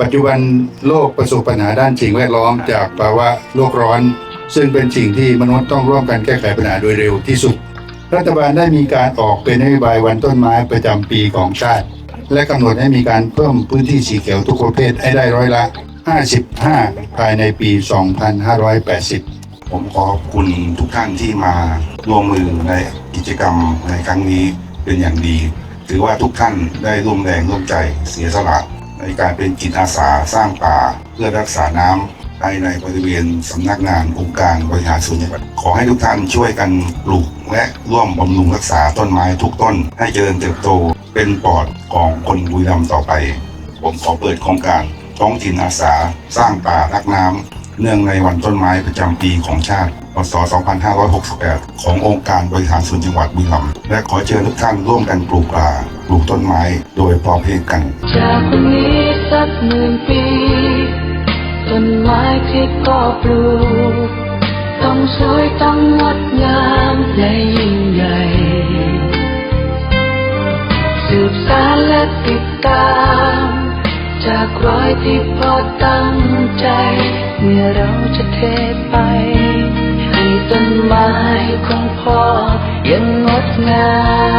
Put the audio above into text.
ปัจจุบันโลกประสบปัญหาด้านสิ่งแวดล้อมจากภาวะโลกร้อน ซึ่งเป็นสิ่งที่มนุษย์ต้องร่วมกันแก้ไขปัญหาโดยเร็วที่สุด รัฐบาลได้มีการออกเป็นนโยบายวันต้นไม้ประจำปีของชาติ และกำหนดให้มีการเพิ่มพื้นที่สีเขียวทุกประเภทให้ได้ร้อยละ 55 ภายในปี 2580ผมขอขอบคุณทุกท่านที่มาร่วมมือในกิจกรรมในครั้งนี้เป็นอย่างดี ถือว่าทุกท่านได้ร่วมแรงร่วมใจเสียสละ ในการเป็นจิตอาสาสร้างป่าเพื่อรักษาน้ำภายในบริเวณสำนักงานองค์การบริหารส่วนจังหวัดขอให้ทุกท่านช่วยกันปลูกและร่วมบำรุงรักษาต้นไม้ทุกต้น ให้เจริญเติบโตเป็นปอดของคนบุรีรัมย์ต่อไป ผมขอเปิดโครงการท้องถิ่นอาสา สร้างป่ารักน้ำ เนื่องในวันต้นไม้ประจำปีของชาติ พศ 2568 ขององค์การบริหารส่วนจังหวัดบุรีรัมย์ และขอเชิญทุกท่านร่วมกันปลูกป่า ปลูกต้นไม้โดยพร้อมเพรียงกัน จากวันนี้สักหมื่นปี ต้นไม้ที่ก็ปลูก ต้องสวยต้องงดงามและยิ่งใหญ่สืบสานและติดตาม จากรอยที่พอตั้งใจ เมื่อเราจะเทไป ให้ต้นไม้ของพ่อยังงดงาม